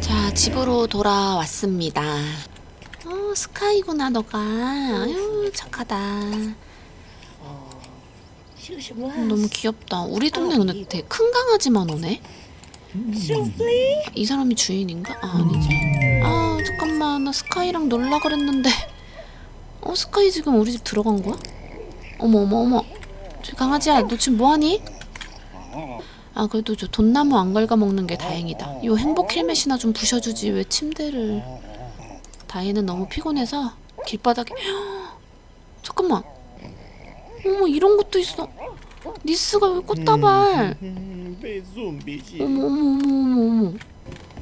자, 집으로 돌아왔습니다. 어, 스카이구나, 너가. 아유, 착하다. 너무 귀엽다. 우리 동네 근데 되게 큰 강아지만 오네. 이 사람이 주인인가? 아, 아니지. 아, 잠깐만. 나 스카이랑 놀라 그랬는데. 어, 스카이 지금 우리 집 들어간 거야? 어머, 어머, 어머. 저 강아지야, 너 지금 뭐하니? 아, 그래도 저 돈나무 안 갉아먹는 게 다행이다. 요 행복 헬멧이나 좀 부셔주지. 왜 침대를. 다혜는 너무 피곤해서 길바닥에. 잠깐만. 어머, 이런 것도 있어. 니스가 왜 꽃다발. 어머, 어머, 어머, 어머, 어머.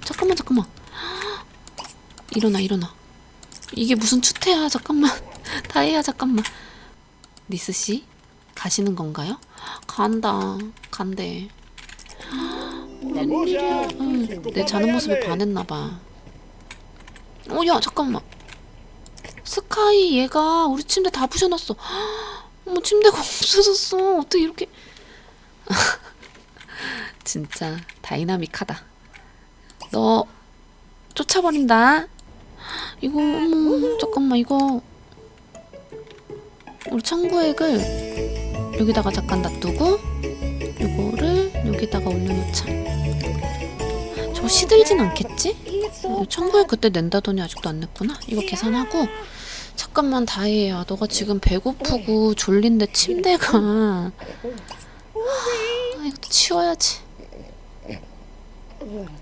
잠깐만, 잠깐만. 일어나, 일어나. 이게 무슨 추태야, 잠깐만. 다혜야, 잠깐만. 니스 씨? 가시는 건가요? 간다. 간대. 응, 내 자는 모습에 반했나 봐. 어, 야, 잠깐만. 스카이 얘가 우리 침대 다 부셔놨어. 어머, 침대가 없어졌어. 어떻게 이렇게. 진짜 다이나믹하다. 너 쫓아버린다. 이거 어머 잠깐만 이거 우리 청구액을 여기다가 잠깐 놔두고 이거를 여기다가 올려놓자. 저거 시들진 않겠지? 청구액 그때 낸다더니 아직도 안 냈구나. 이거 계산하고 잠깐만 다혜야 너가 지금 배고프고 졸린데 침대가 아, 이것도 치워야지.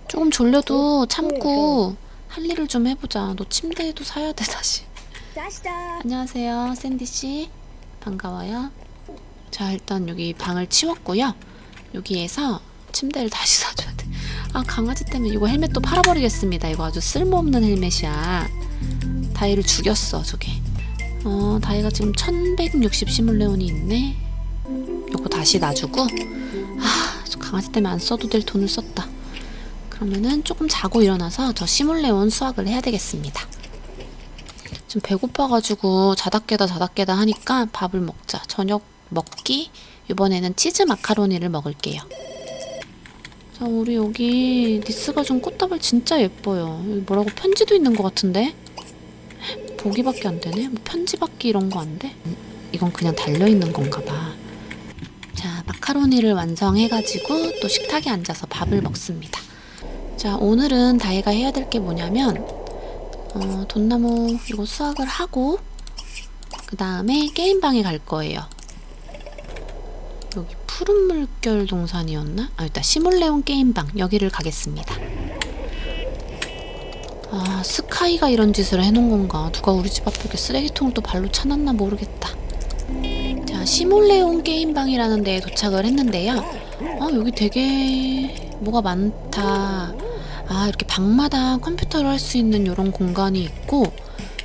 조금 졸려도 참고 할 일을 좀 해보자. 너 침대에도 사야 돼 다시. 안녕하세요, 샌디 씨. 반가워요. 자, 일단 여기 방을 치웠고요. 여기에서 침대를 다시 사줘야 돼. 아, 강아지 때문에 이거 헬멧 또 팔아버리겠습니다. 이거 아주 쓸모없는 헬멧이야. 다이를 죽였어, 저게. 어, 다이가 지금 1160 시뮬레온이 있네. 요거 다시 놔주고. 아, 저 강아지 때문에 안 써도 될 돈을 썼다. 그러면은 조금 자고 일어나서 저 시뮬레온 수확을 해야 되겠습니다. 지금 배고파가지고 자다 깨다 자다 깨다 하니까 밥을 먹자. 저녁 먹기 이번에는 치즈 마카로니를 먹을게요. 자, 우리 여기 니스가 준 꽃다발 진짜 예뻐요. 여기 뭐라고 편지도 있는 것 같은데? 보기밖에 안 되네. 뭐 편지 받기 이런 거 안 돼? 음, 이건 그냥 달려 있는 건가 봐. 자, 마카로니를 완성해가지고 또 식탁에 앉아서 밥을 먹습니다. 자, 오늘은 다혜가 해야 될 게 뭐냐면 어, 돈나무 이거 수확을 하고 그 다음에 게임방에 갈 거예요. 푸른 물결 동산이었나? 아, 일단 시몰레온 게임방 여기를 가겠습니다. 아, 스카이가 이런 짓을 해놓은 건가? 누가 우리 집 앞에 쓰레기통을 또 발로 차놨나 모르겠다. 자, 시몰레온 게임방이라는 데에 도착을 했는데요. 아, 여기 되게 뭐가 많다. 아, 이렇게 방마다 컴퓨터를 할 수 있는 이런 공간이 있고,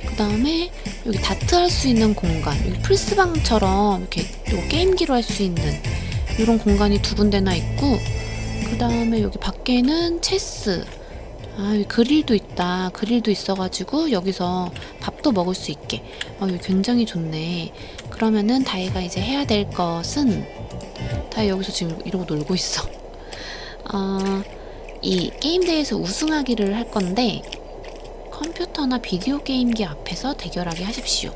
그 다음에 여기 다트 할 수 있는 공간, 여기 플스방처럼 이렇게 또 게임기로 할 수 있는 이런 공간이 두 군데나 있고, 그 다음에 여기 밖에는 체스, 아, 여기 그릴도 있다. 그릴도 있어가지고 여기서 밥도 먹을 수 있게. 아, 여기 굉장히 좋네. 그러면은 다이가 이제 해야 될 것은 다이 여기서 지금 이러고 놀고 있어. 어, 이 게임 대회에서 우승하기를 할 건데 컴퓨터나 비디오 게임기 앞에서 대결하게 하십시오.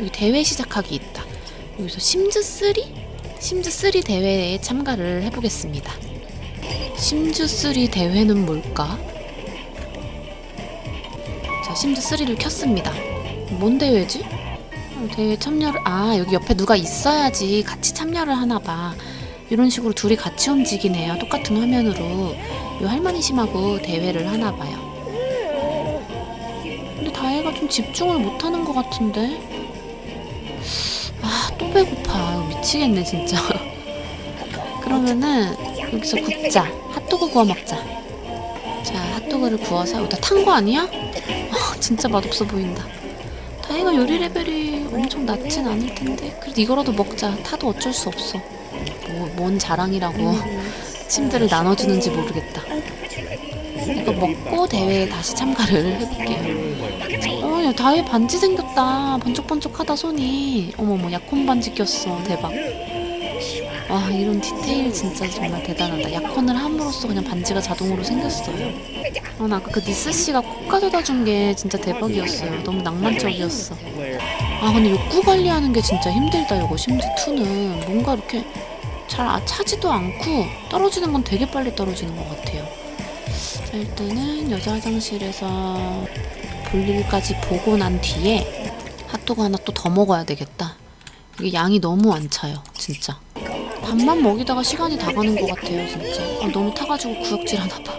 여기 대회 시작하기 있다. 여기서 심즈 3? 심즈 3 대회에 참가를 해보겠습니다. 심즈 3 대회는 뭘까? 자, 심즈 3를 켰습니다. 뭔 대회지? 어, 대회 참여를 아 여기 옆에 누가 있어야지 같이 참여를 하나 봐. 이런 식으로 둘이 같이 움직이네요. 똑같은 화면으로 요 할머니 심하고 대회를 하나 봐요. 근데 다혜가 좀 집중을 못하는 것 같은데. 아 또 배고파. 미치겠네 진짜. 그러면은 여기서 굽자. 핫도그 구워 먹자. 자 핫도그를 구워서 여기다 탄 거 아니야? 아 진짜 맛없어 보인다. 다혜가 요리 레벨이 엄청 낮진 않을 텐데 그래도 이거라도 먹자. 타도 어쩔 수 없어. 뭐, 뭔 자랑이라고 침대를 나눠주는지 모르겠다. 이거 먹고 대회에 다시 참가를 해볼게요. 다혜 반지 생겼다. 번쩍번쩍하다 손이. 어머머, 약혼 반지 꼈어. 대박. 와 이런 디테일 진짜 정말 대단하다. 약혼을 함으로써 그냥 반지가 자동으로 생겼어요. 아, 나 아까 그 니스 씨가 꼭 가져다 준 게 진짜 대박이었어요. 너무 낭만적이었어. 아 근데 욕구 관리하는 게 진짜 힘들다 이거 심지 2는 뭔가 이렇게 잘 아- 차지도 않고 떨어지는 건 되게 빨리 떨어지는 것 같아요. 자 일단은 여자 화장실에서 볼일까지 보고 난 뒤에 핫도그 하나 또 더 먹어야 되겠다. 이게 양이 너무 안 차요, 진짜. 밥만 먹이다가 시간이 다 가는 것 같아요, 진짜. 아, 너무 타가지고 구역질 하나 봐.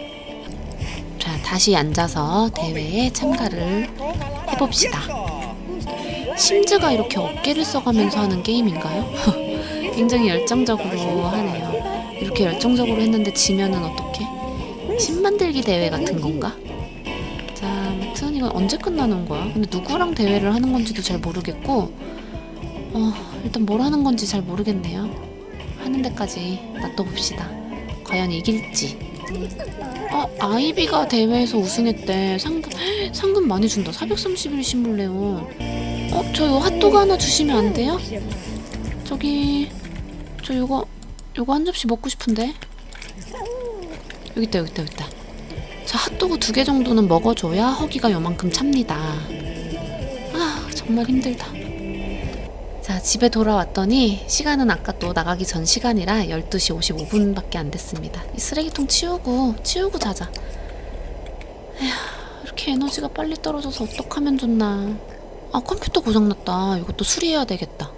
자, 다시 앉아서 대회에 참가를 해봅시다. 심즈가 이렇게 어깨를 써가면서 하는 게임인가요? 굉장히 열정적으로 하네요. 이렇게 열정적으로 했는데 지면은 어떡해? 심 만들기 대회 같은 건가? 이건 언제 끝나는 거야? 근데 누구랑 대회를 하는 건지도 잘 모르겠고, 어, 일단 뭘 하는 건지 잘 모르겠네요. 하는 데까지 놔둬봅시다. 과연 이길지. 어, 아이비가 대회에서 우승했대. 상금, 상금 많이 준다. 431 신물레온. 어, 저요 핫도그 하나 주시면 안 돼요? 저기, 저 요거, 요거 한 접시 먹고 싶은데. 여기 있다, 여기 있다, 여기 있다. 자, 핫도그 두 개 정도는 먹어줘야 허기가 요만큼 찹니다. 아, 정말 힘들다. 자, 집에 돌아왔더니 시간은 아까 또 나가기 전 시간이라 12시 55분밖에 안 됐습니다. 이 쓰레기통 치우고, 치우고 자자. 에휴, 이렇게 에너지가 빨리 떨어져서 어떡하면 좋나. 아, 컴퓨터 고장났다. 이것도 수리해야 되겠다.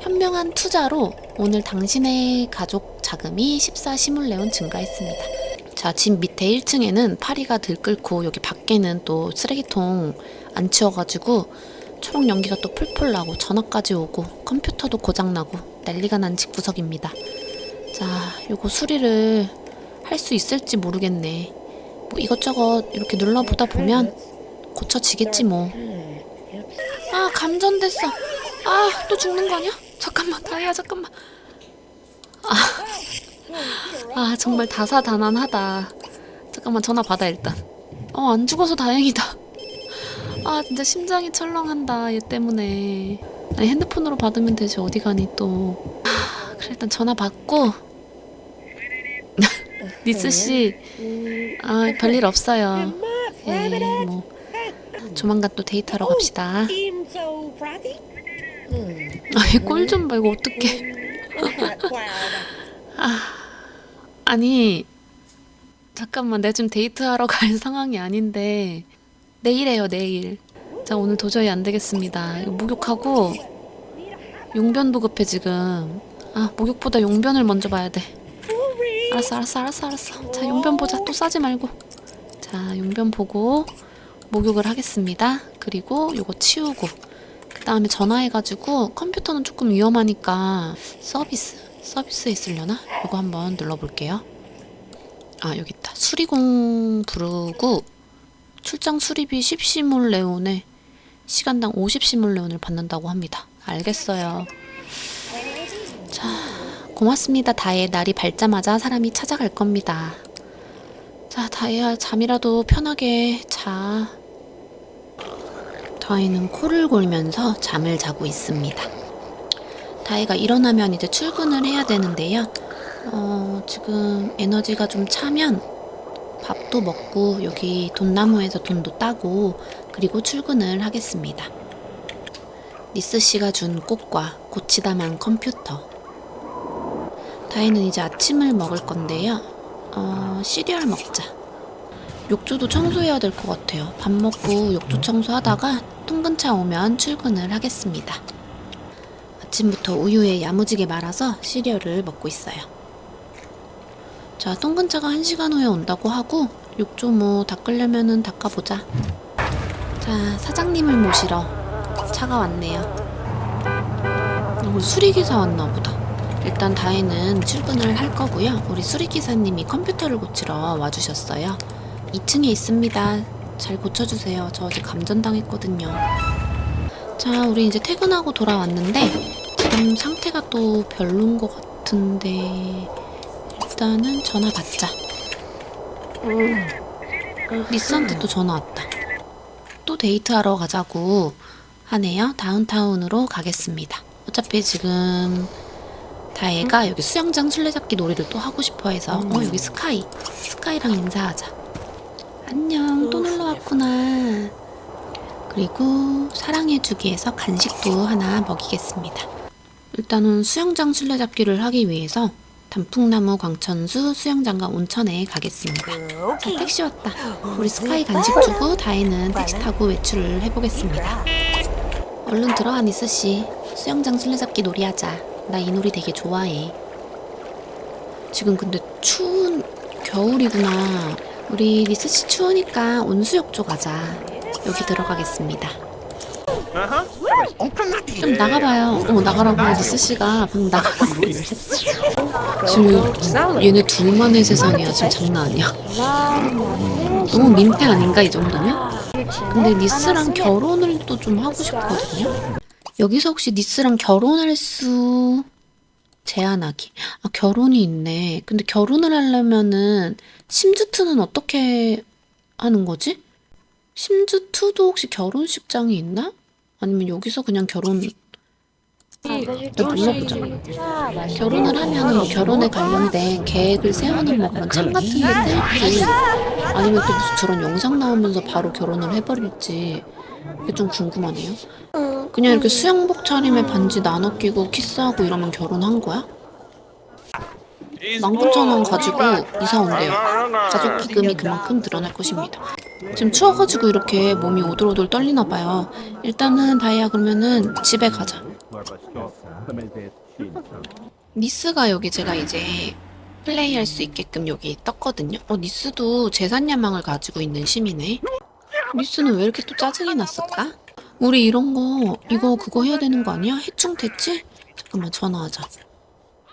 현명한 투자로 오늘 당신의 가족 자금이 14 시물레온 증가했습니다. 자, 집 밑에 1층에는 파리가 들끓고 여기 밖에는 또 쓰레기통 안 치워가지고 초록 연기가 또 풀풀 나고 전화까지 오고 컴퓨터도 고장나고 난리가 난 집구석입니다. 자, 요거 수리를 할 수 있을지 모르겠네. 뭐 이것저것 이렇게 눌러보다 보면 고쳐지겠지 뭐. 아, 감전됐어. 아, 또 죽는 거 아니야? 잠깐만, 다이야, 잠깐만. 아, 아 정말 다사다난하다. 잠깐만, 전화 받아, 일단. 어, 안 죽어서 다행이다. 아, 진짜 심장이 철렁한다, 얘 때문에. 아니, 핸드폰으로 받으면 되지, 어디 가니 또. 아, 그래, 일단 전화 받고. 니스 씨, 아, 별일 없어요. 예, 뭐. 조만간 또 데이트하러 갑시다. 아이 꼴좀 봐 이거 어떡해 아니 잠깐만 내가 지금 데이트하러 갈 상황이 아닌데 내일 해요 내일. 자 오늘 도저히 안 되겠습니다. 목욕하고 용변도 급해 지금. 아 목욕보다 용변을 먼저 봐야 돼. 알았어 알았어 알았어 알았어. 자 용변 보자. 또 싸지 말고. 자 용변 보고 목욕을 하겠습니다. 그리고 요거 치우고. 그 다음에 전화해가지고 컴퓨터는 조금 위험하니까 서비스 서비스에 있으려나? 이거 한번 눌러볼게요. 아 여기 있다. 수리공 부르고 출장 수리비 10시몰 레온에 시간당 50시몰 레온을 받는다고 합니다. 알겠어요. 자 고맙습니다. 다혜 날이 밝자마자 사람이 찾아갈 겁니다. 자 다혜야 잠이라도 편하게 자. 다혜는 코를 골면서 잠을 자고 있습니다. 다혜가 일어나면 이제 출근을 해야 되는데요. 어, 지금 에너지가 좀 차면 밥도 먹고 여기 돈나무에서 돈도 따고 그리고 출근을 하겠습니다. 니스 씨가 준 꽃과 고치다만 컴퓨터. 다혜는 이제 아침을 먹을 건데요. 어, 시리얼 먹자. 욕조도 청소해야 될 것 같아요. 밥 먹고 욕조 청소하다가 통근차 오면 출근을 하겠습니다. 아침부터 우유에 야무지게 말아서 시리얼을 먹고 있어요. 자, 통근차가 1시간 후에 온다고 하고 욕조 뭐 닦으려면은 닦아보자. 자, 사장님을 모시러 차가 왔네요. 우리 수리기사 왔나 보다. 일단 다혜는 출근을 할 거고요. 우리 수리기사님이 컴퓨터를 고치러 와주셨어요. 2층에 있습니다. 잘 고쳐주세요. 저 어제 감전당했거든요. 자, 우리 이제 퇴근하고 돌아왔는데 지금 상태가 또 별론 것 같은데 일단은 전화 받자. 리스한테 또 전화 왔다. 또 데이트하러 가자고 하네요. 다운타운으로 가겠습니다. 어차피 지금 다혜가 여기 수영장 술래잡기 놀이를 또 하고 싶어 해서 어 여기 스카이 스카이랑 인사하자 안녕 또 놀러 왔구나 그리고 사랑해주기에서 간식도 하나 먹이겠습니다. 일단은 수영장 술래잡기를 하기 위해서 단풍나무 광천수 수영장과 온천에 가겠습니다. 자 택시 왔다. 우리 스카이 간식 주고 다혜는 택시 타고 외출을 해보겠습니다. 얼른 들어와 니스씨 수영장 술래잡기 놀이하자. 나 이 놀이 되게 좋아해. 지금 근데 추운 겨울이구나. 우리 니스씨 추우니까 온수욕조 가자 여기 들어가겠습니다 좀 나가봐요 어 나가라고 니스씨가 방금 나가라고 했지 지금 얘네 둘만의 세상이야 지금 장난 아니야 너무 민폐 아닌가 이 정도면? 근데 니스랑 결혼을 또 좀 하고 싶거든요. 여기서 혹시 니스랑 결혼할 수 제한하기. 아 결혼이 있네. 근데 결혼을 하려면은 심즈트는 어떻게 하는 거지? 심즈트도 혹시 결혼식장이 있나? 아니면 여기서 그냥 결혼 또 눌러보자. 결혼을 하면 뭐 결혼에 관련된 계획을 세우는 뭐 그런 참 같은 게 뜰지 아니면 또 무슨 저런 영상 나오면서 바로 결혼을 해버릴지 그게 좀 궁금하네요. 그냥 이렇게 수영복 차림에 반지 나눠 끼고 키스하고 이러면 결혼한 거야? 19,000원 가지고 이사 온대요. 가족 기금이 그만큼 늘어날 것입니다. 지금 추워가지고 이렇게 몸이 오돌오돌 떨리나 봐요. 일단은 다이아 그러면은 집에 가자. 니스가 여기 제가 이제 플레이할 수 있게끔 여기 떴거든요. 어, 니스도 재산 야망을 가지고 있는 심이네. 니스는 왜 이렇게 또 짜증이 났을까? 우리 이런 거 이거 그거 해야 되는 거 아니야? 해충 퇴치? 잠깐만 전화하자.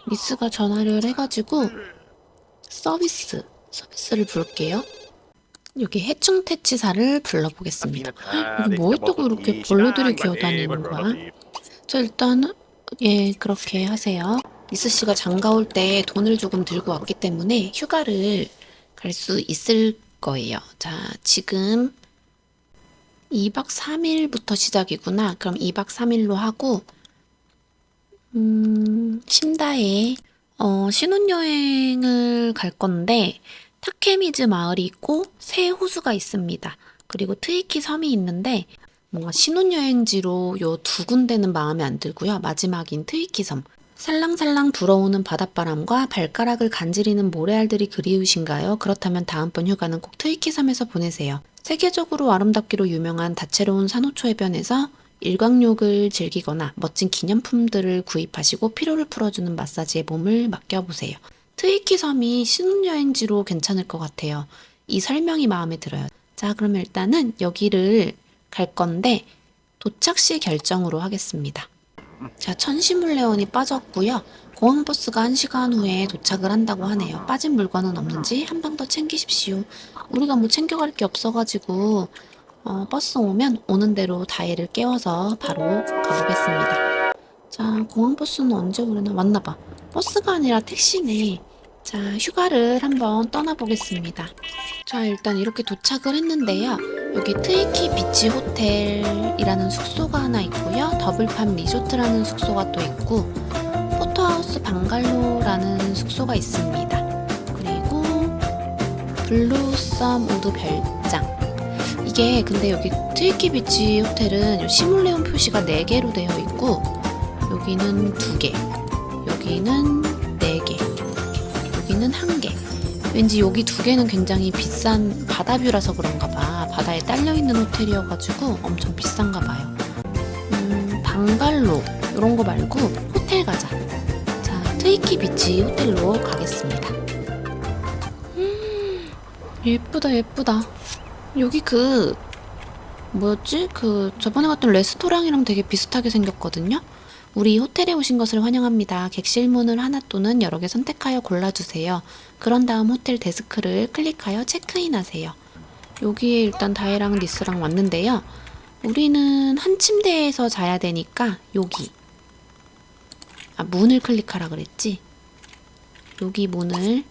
니스가 전화를 해가지고 서비스 서비스를 부를게요. 여기 해충 퇴치사를 불러보겠습니다. 여기 뭐 했다고 이렇게 벌레들이 기어다니는 거야? 저 일단 예 그렇게 하세요. 미스 씨가 장가 올 때 돈을 조금 들고 왔기 때문에 휴가를 갈 수 있을 거예요. 자 지금 2박 3일부터 시작이구나. 그럼 2박 3일로 하고 음 신다에 어, 신혼여행을 갈 건데 타케미즈 마을이 있고 새 호수가 있습니다. 그리고 트이키 섬이 있는데 뭔가 신혼여행지로 요 두 군데는 마음에 안 들고요. 마지막인 트위키 섬. 살랑살랑 불어오는 바닷바람과 발가락을 간지리는 모래알들이 그리우신가요? 그렇다면 다음번 휴가는 꼭 트위키 섬에서 보내세요. 세계적으로 아름답기로 유명한 다채로운 산호초 해변에서 일광욕을 즐기거나 멋진 기념품들을 구입하시고 피로를 풀어주는 마사지에 몸을 맡겨보세요. 트위키 섬이 신혼여행지로 괜찮을 것 같아요. 이 설명이 마음에 들어요. 자, 그럼 일단은 여기를 갈 건데 도착 시 결정으로 하겠습니다. 자, 천시물레온이 빠졌고요. 공항버스가 1시간 후에 도착을 한다고 하네요. 빠진 물건은 없는지 한 방 더 챙기십시오. 우리가 뭐 챙겨갈 게 없어가지고 어, 버스 오면 오는 대로 다이를 깨워서 바로 가보겠습니다. 자, 공항버스는 언제 오려나? 왔나봐. 버스가 아니라 택시네. 자, 휴가를 한번 떠나보겠습니다. 자, 일단 이렇게 도착을 했는데요. 여기 트위키 비치 호텔이라는 숙소가 하나 있고요. 더블팜 리조트라는 숙소가 또 있고, 포토하우스 방갈로라는 숙소가 있습니다. 그리고 블루썸 우드 별장. 이게 근데 여기 트위키 비치 호텔은 시뮬레온 표시가 4개로 되어 있고, 여기는 2개, 여기는 4개, 여기는 1개. 왠지 여기 두 개는 굉장히 비싼 바다뷰라서 그런가 봐. 바다에 딸려 있는 호텔이어가지고 엄청 비싼가 봐요. 음, 방갈로 이런 거 말고 호텔 가자. 자, 트위키 비치 호텔로 가겠습니다. 음, 예쁘다 예쁘다. 여기 그 뭐였지? 그 저번에 갔던 레스토랑이랑 되게 비슷하게 생겼거든요. 우리 호텔에 오신 것을 환영합니다. 객실 문을 하나 또는 여러 개 선택하여 골라주세요. 그런 다음 호텔 데스크를 클릭하여 체크인 하세요. 여기에 일단 다혜랑 니스랑 왔는데요. 우리는 한 침대에서 자야 되니까 여기 아 문을 클릭하라 그랬지? 여기 문을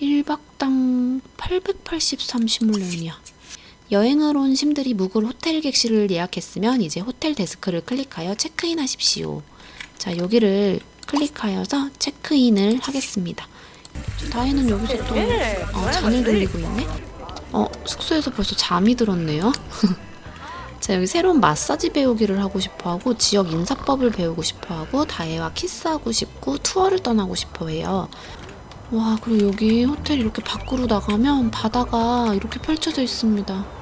1박당 883 시뮬레온이야. 여행을 온 심들이 묵을 호텔 객실을 예약했으면 이제 호텔 데스크를 클릭하여 체크인 하십시오. 자, 여기를 클릭하여서 체크인을 하겠습니다. 저 다혜는 여기서 또 어, 잔을 돌리고 있네. 어 숙소에서 벌써 잠이 들었네요. 자 여기 새로운 마사지 배우기를 하고 싶어 하고 지역 인사법을 배우고 싶어 하고 다혜와 키스하고 싶고 투어를 떠나고 싶어 해요. 와 그리고 여기 호텔 이렇게 밖으로 나가면 바다가 이렇게 펼쳐져 있습니다.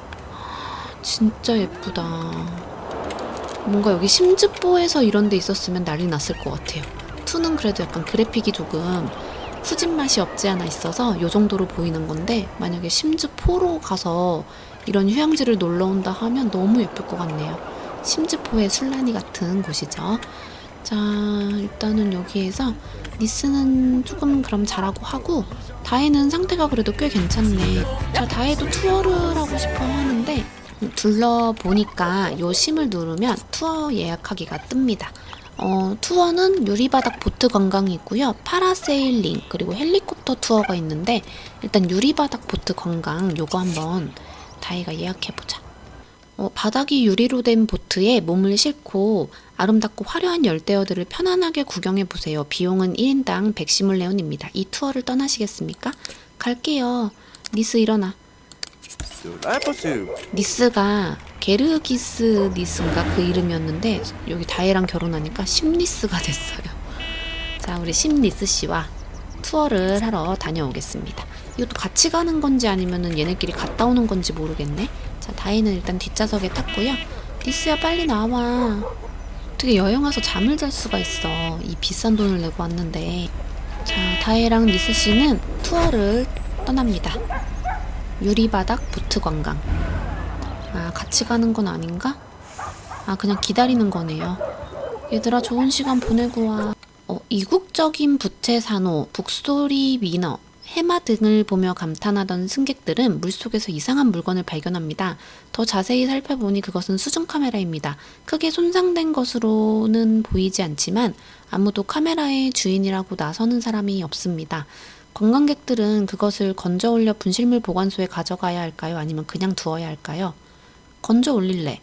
진짜 예쁘다. 뭔가 여기 심즈보에서 이런 데 있었으면 난리 났을 것 같아요. 투는 그래도 약간 그래픽이 조금 후진 맛이 없지 않아 있어서 요 정도로 보이는 건데 만약에 심즈포로 가서 이런 휴양지를 놀러 온다 하면 너무 예쁠 것 같네요. 심즈포의 술라니 같은 곳이죠. 자, 일단은 여기에서 니스는 조금 그럼 잘하고 하고 다혜는 상태가 그래도 꽤 괜찮네. 자, 다혜도 투어를 하고 싶어 하는데 둘러보니까 요 심을 누르면 투어 예약하기가 뜹니다. 어, 투어는 유리바닥 보트 관광이 있고요. 파라세일링 그리고 헬리콥터 투어가 있는데 일단 유리바닥 보트 관광 요거 한번 다이가 예약해보자. 어, 바닥이 유리로 된 보트에 몸을 싣고 아름답고 화려한 열대어들을 편안하게 구경해보세요. 비용은 1인당 110물레온입니다. 이 투어를 떠나시겠습니까? 갈게요. 니스 일어나. 니스가 게르기스 니스인가 그 이름이었는데 여기 다혜랑 결혼하니까 심니스가 됐어요. 자, 우리 심니스 씨와 투어를 하러 다녀오겠습니다. 이것도 같이 가는 건지 아니면은 얘네끼리 갔다 오는 건지 모르겠네. 자, 다혜는 일단 뒷좌석에 탔고요. 니스야 빨리 나와. 어떻게 여행 와서 잠을 잘 수가 있어. 이 비싼 돈을 내고 왔는데. 자, 다혜랑 니스 씨는 투어를 떠납니다. 유리바닥 보트 관광. 아, 같이 가는 건 아닌가? 아, 그냥 기다리는 거네요. 얘들아, 좋은 시간 보내고 와. 어, 이국적인 부채 산호, 북소리 민어, 해마 등을 보며 감탄하던 승객들은 물속에서 이상한 물건을 발견합니다. 더 자세히 살펴보니 그것은 수중 카메라입니다. 크게 손상된 것으로는 보이지 않지만 아무도 카메라의 주인이라고 나서는 사람이 없습니다. 관광객들은 그것을 건져 올려 분실물 보관소에 가져가야 할까요? 아니면 그냥 두어야 할까요? 건져 올릴래.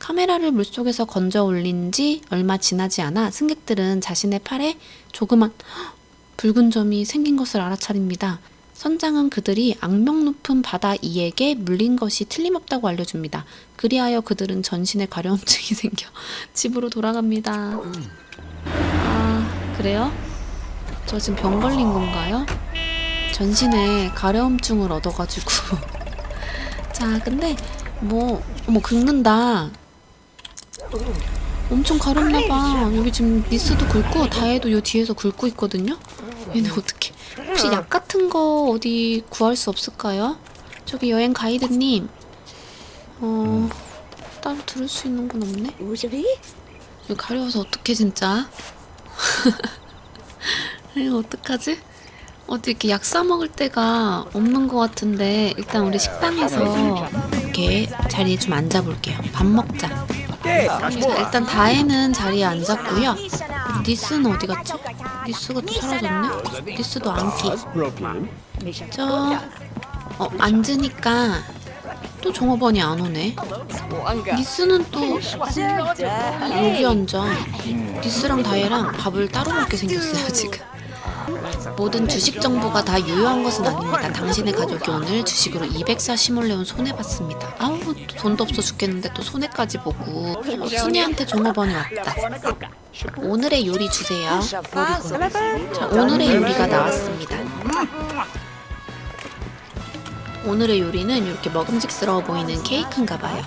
카메라를 물속에서 건져 올린 지 얼마 지나지 않아 승객들은 자신의 팔에 조그만 헉! 붉은 점이 생긴 것을 알아차립니다. 선장은 그들이 악명 높은 바다 이에게 물린 것이 틀림없다고 알려줍니다. 그리하여 그들은 전신에 가려움증이 생겨 집으로 돌아갑니다. 아, 그래요? 저 지금 병 걸린 건가요? 전신에 가려움증을 얻어가지고. 자, 근데 뭐, 뭐 긁는다. 엄청 가렵나봐. 여기 지금 니스도 긁고 다혜도 요 뒤에서 긁고 있거든요. 얘네 어떻게? 혹시 약 같은 거 어디 구할 수 없을까요? 저기 여행 가이드님. 어, 따로 들을 수 있는 건 없네. 가려워서 어떡해 진짜. 이거 어떡하지? 어디 이렇게 약 사 먹을 데가 없는 것 같은데 일단 우리 식당에서 이렇게 자리에 좀 앉아볼게요. 밥 먹자. 자, 일단 다혜는 자리에 앉았고요. 니스는 어디 갔지? 니스가 또 사라졌네? 니스도 안기. 저, 어, 앉으니까 또 종업원이 안 오네. 니스는 또 여기 앉아. 니스랑 다혜랑 밥을 따로 먹게 생겼어요, 지금. 모든 주식 정보가 다 유효한 것은 아닙니다. 당신의 가족이 오늘 주식으로 240몰레온 손해 봤습니다. 아우 돈도 없어 죽겠는데 또 손해까지 보고 어, 순이한테 종업원이 왔다. 오늘의 요리 주세요. 자, 오늘의 요리가 나왔습니다. 오늘의 요리는 이렇게 먹음직스러워 보이는 케이크인가 봐요.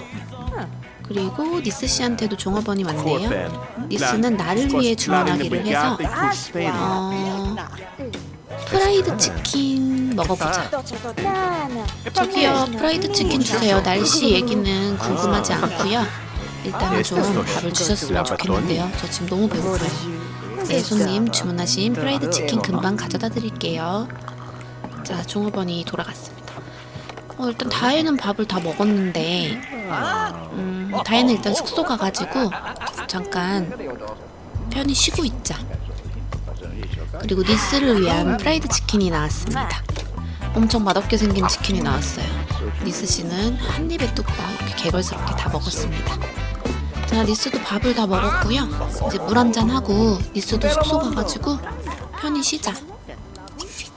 그리고 니스 씨한테도 종업원이 왔네요. 니스는 나를 위해 주문하기를 해서 어, 프라이드 치킨 먹어보자. 저기요, 프라이드 치킨 주세요. 날씨 얘기는 궁금하지 않고요. 일단은 좀 밥을 주셨으면 좋겠는데요. 저 지금 너무 배고파요. 네, 손님 주문하신 프라이드 치킨 금방 가져다 드릴게요. 자, 종업원이 돌아갔습니다. 어, 일단 다혜는 밥을 다 먹었는데, 음, 다혜는 일단 숙소 가가지고 잠깐 편히 쉬고 있자. 그리고 니스를 위한 프라이드 치킨이 나왔습니다. 엄청 맛없게 생긴 치킨이 나왔어요. 니스 씨는 한 입에 뚝 이렇게 개걸스럽게 다 먹었습니다. 자, 니스도 밥을 다 먹었고요. 이제 물 한 잔 하고 니스도 숙소 가가지고 편히 쉬자.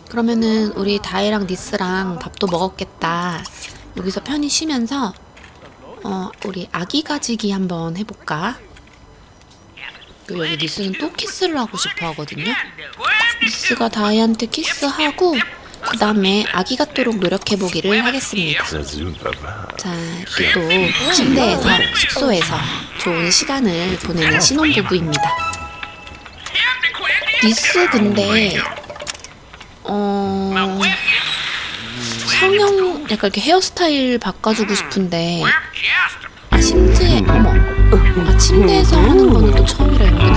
그러면은 우리 다혜랑 니스랑 밥도 먹었겠다. 여기서 편히 쉬면서 어 우리 아기 가지기 한번 해볼까? 그 여기 니스는 또 키스를 하고 싶어 하거든요. 니스가 다혜한테 키스하고 그 다음에 아기 같도록 노력해보기를 하겠습니다. 자, 또 침대에서 숙소에서 좋은 시간을 보내는 신혼부부입니다. 니스 근데 어 성형 약간 이렇게 헤어스타일 바꿔주고 싶은데 아, 침대 어머 아 침대에서 하는 거는 또 처음이라 연구는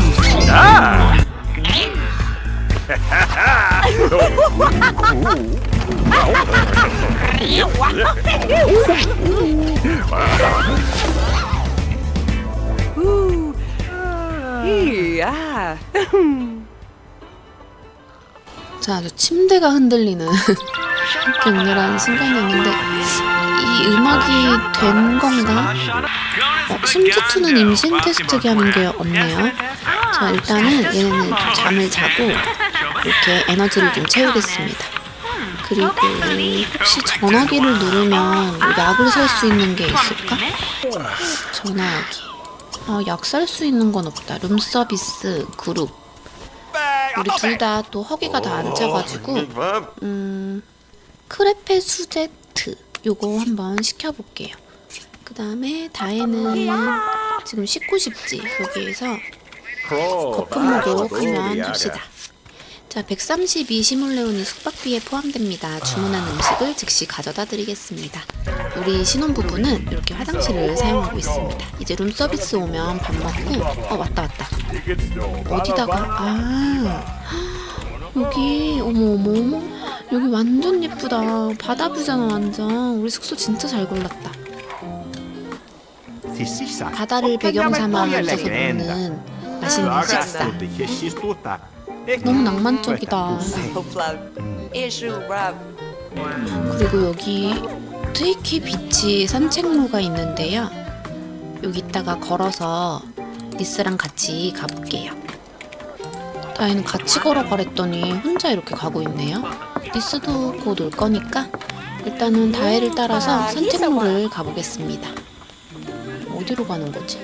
자, 저 침대가 흔들리는 격렬한 순간이었는데 이 음악이 된 건가? 어, 심지투는 임신 테스트기 하는 게 없네요. 자, 일단은 얘네는 좀 잠을 자고 이렇게 에너지를 좀 채우겠습니다. 그리고 혹시 전화기를 누르면 약을 살 수 있는 게 있을까? 전화기. 어, 약살 수 있는 건 없다. 룸서비스 그룹. 우리 둘 다 또 허기가 다 안 차가지고 음 크레페 수제트 요거 한번 시켜볼게요. 그 다음에 다혜는 지금 씻고 싶지 여기에서 거품 목욕 한번 합시다. 자, 132 시몰레온이 숙박비에 포함됩니다. 주문한 음식을 즉시 가져다 드리겠습니다. 우리 신혼부부는 이렇게 화장실을 사용하고 있습니다. 이제 룸서비스 오면 밥 먹고, 어, 왔다, 왔다. 어디다가, 아, 여기, 어머, 어머, 어머. 여기 완전 예쁘다. 바다뷰잖아, 완전. 우리 숙소 진짜 잘 골랐다. 바다를 배경 삼아 앉아서 먹는 맛있는 식사. 너무 낭만적이다. 그리고 여기 트위키 비치 산책로가 있는데요. 여기 있다가 걸어서 니스랑 같이 가볼게요. 다혜는 같이 걸어가랬더니 혼자 이렇게 가고 있네요. 니스도 곧 올 거니까 일단은 다혜를 따라서 산책로를 가보겠습니다. 어디로 가는 거지?